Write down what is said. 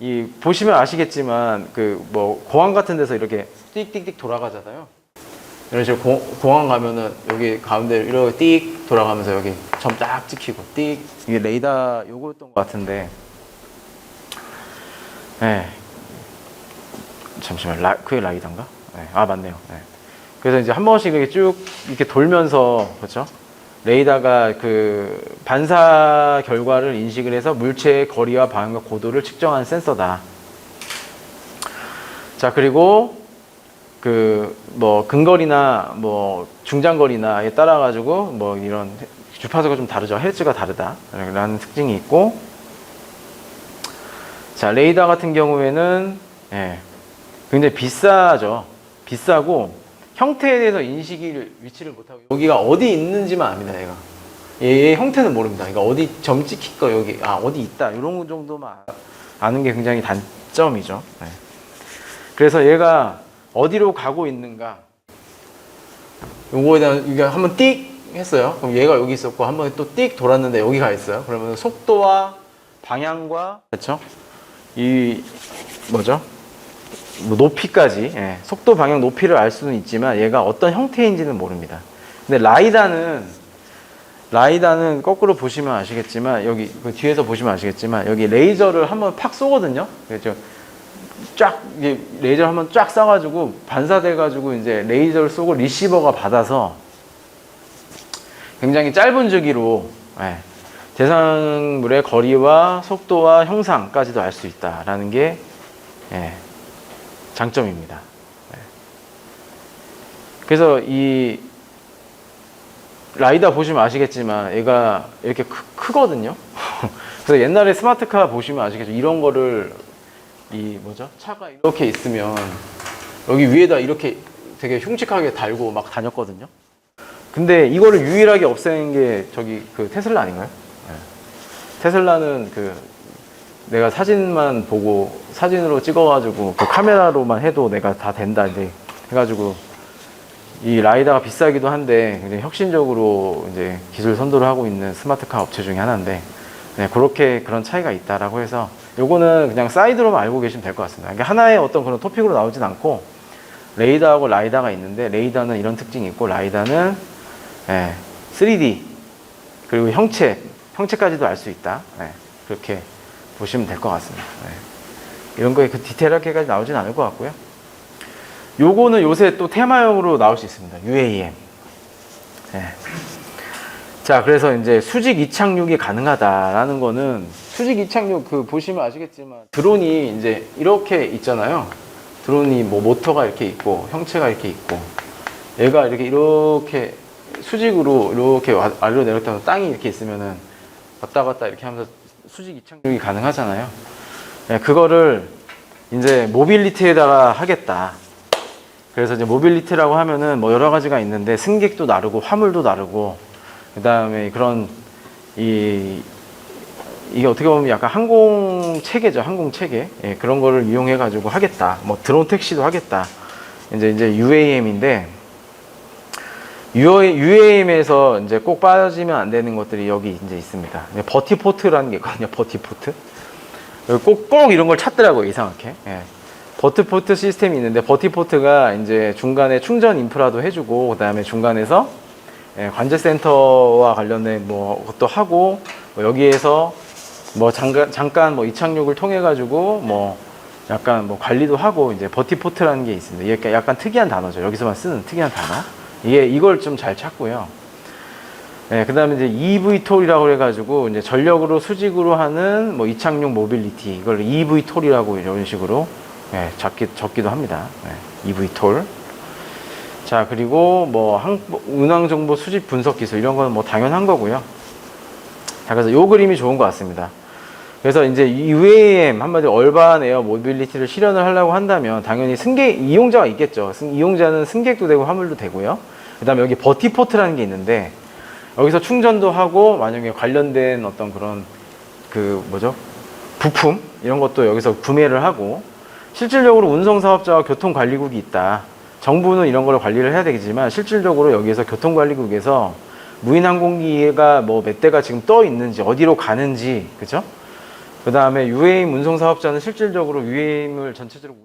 이 보시면 아시겠지만 그 뭐 공항 같은 데서 이렇게 띡띡띡 돌아가잖아요. 이런 식으로 공, 공항 가면은 여기 가운데 이렇게 띡 돌아가면서 여기 점딱 찍히고 띡 이게 레이더 요거였던 것 같은데 네. 잠시만 라, 그게 라이다인가? 네. 아 맞네요. 네. 그래서 이제 한 번씩 이렇게 쭉 이렇게 돌면서 그렇죠? 레이더가 그 반사 결과를 인식을 해서 물체의 거리와 방향과 고도를 측정하는 센서다. 자 그리고 그 뭐 근거리나 뭐 중장거리나에 따라 가지고 뭐 이런 주파수가 좀 다르죠. 헤르츠가 다르다 라는 특징이 있고 자 레이더 같은 경우에는 예, 굉장히 비싸죠. 비싸고 형태에 대해서 인식을 위치를 못하고 여기가 어디 있는지만 압니다. 얘가 얘의 형태는 모릅니다. 그러니까 어디 점 찍힐 거 여기 아 어디 있다 이런 정도만 아는 게 굉장히 단점이죠. 네. 그래서 얘가 어디로 가고 있는가 요거에 대한 이게 한번 띡 했어요. 그럼 얘가 여기 있었고 한번 또 띡 돌았는데 여기 가 있어요. 그러면 속도와 방향과 그렇죠? 이 뭐죠? 뭐 높이까지 예, 속도 방향 높이를 알 수는 있지만 얘가 어떤 형태인지는 모릅니다. 근데 라이다는 라이다는 거꾸로 보시면 아시겠지만 여기 그 뒤에서 보시면 아시겠지만 여기 레이저를 한번 팍 쏘거든요. 그렇죠? 쫙 레이저 를 한번 쫙 쏴가지고 반사돼가지고 이제 레이저를 쏘고 리시버가 받아서 굉장히 짧은 주기로 예, 대상물의 거리와 속도와 형상까지도 알 수 있다라는 게 예, 장점입니다. 예. 그래서 이 라이다 보시면 아시겠지만 얘가 이렇게 크, 크거든요. 그래서 옛날에 스마트카 보시면 아시겠죠. 이런 거를 이 뭐죠? 차가 이렇게 있으면 여기 위에다 이렇게 되게 흉측하게 달고 막 다녔거든요. 근데 이거를 유일하게 없앤 게 저기 그 테슬라 아닌가요? 예. 테슬라는 그 내가 사진만 보고 사진으로 찍어가지고 그 카메라로만 해도 내가 다 된다 이제 해가지고 이 라이다가 비싸기도 한데 굉장히 혁신적으로 이제 기술 선도를 하고 있는 스마트카 업체 중에 하나인데 네, 그렇게 그런 차이가 있다라고 해서 요거는 그냥 사이드로만 알고 계시면 될 것 같습니다. 그러니까 하나의 어떤 그런 토픽으로 나오진 않고 레이더하고 라이다가 있는데 레이더는 이런 특징이 있고 라이다는 예, 3D 그리고 형체 형체까지도 알 수 있다. 예, 그렇게 보시면 될 것 같습니다. 예. 이런 거에 그 디테일하게까지 나오진 않을 것 같고요. 요거는 요새 또 테마용으로 나올 수 있습니다. UAM. 예. 자, 그래서 이제 수직 이착륙이 가능하다라는 거는 수직 이착륙 그 보시면 아시겠지만 드론이 이제 이렇게 있잖아요. 드론이 뭐 모터가 이렇게 있고 형체가 이렇게 있고 얘가 이렇게 이렇게 수직으로 이렇게 와- 아래로 내렸다 땅이 이렇게 있으면은 왔다 갔다 이렇게 하면서 수직 이착륙이 가능하잖아요. 예, 그거를 이제 모빌리티에다가 하겠다. 그래서 이제 모빌리티라고 하면은 뭐 여러 가지가 있는데 승객도 다르고 화물도 다르고 그다음에 그런 이 이게 어떻게 보면 약간 항공 체계죠 항공 체계 예, 그런 거를 이용해 가지고 하겠다 뭐 드론 택시도 하겠다 이제 이제 UAM인데 UAM에서 이제 꼭 빠지면 안 되는 것들이 여기 이제 있습니다 버티포트라는 게 있거든요 버티포트 꼭, 꼭 이런 걸 찾더라고요, 이상하게. 예. 버티포트 시스템이 있는데, 버티포트가 이제 중간에 충전 인프라도 해주고, 그 다음에 중간에서 예, 관제센터와 관련된 뭐 것도 하고, 뭐 여기에서 뭐 잠깐, 잠깐 뭐 이착륙을 통해 가지고, 뭐 약간 뭐 관리도 하고, 이제 버티포트라는 게 있습니다. 이게 약간 특이한 단어죠. 여기서만 쓰는 특이한 단어. 이게 이걸 좀 잘 찾고요. 네, 그 다음에 이제 EV톨이라고 해가지고, 이제 전력으로 수직으로 하는 뭐 이착륙 모빌리티, 이걸 EV톨이라고 이런 식으로, 예, 적기, 적기도 합니다. 예, EV톨. 자, 그리고 뭐, 항, 뭐 운항 정보 수집 분석 기술, 이런 거는 뭐 당연한 거고요. 자, 그래서 요 그림이 좋은 것 같습니다. 그래서 이제 UAM, 한마디로 얼반 에어 모빌리티를 실현을 하려고 한다면, 당연히 승객, 이용자가 있겠죠. 승- 이용자는 승객도 되고 화물도 되고요. 그 다음에 여기 버티포트라는 게 있는데, 여기서 충전도 하고 만약에 관련된 어떤 그런 그 뭐죠 부품 이런 것도 여기서 구매를 하고 실질적으로 운송 사업자와 교통 관리국이 있다. 정부는 이런 걸 관리를 해야 되겠지만 실질적으로 여기에서 교통 관리국에서 무인 항공기가 뭐 몇 대가 지금 떠 있는지 어디로 가는지 그죠? 그 다음에 UA임 운송 사업자는 실질적으로 UA임을 전체적으로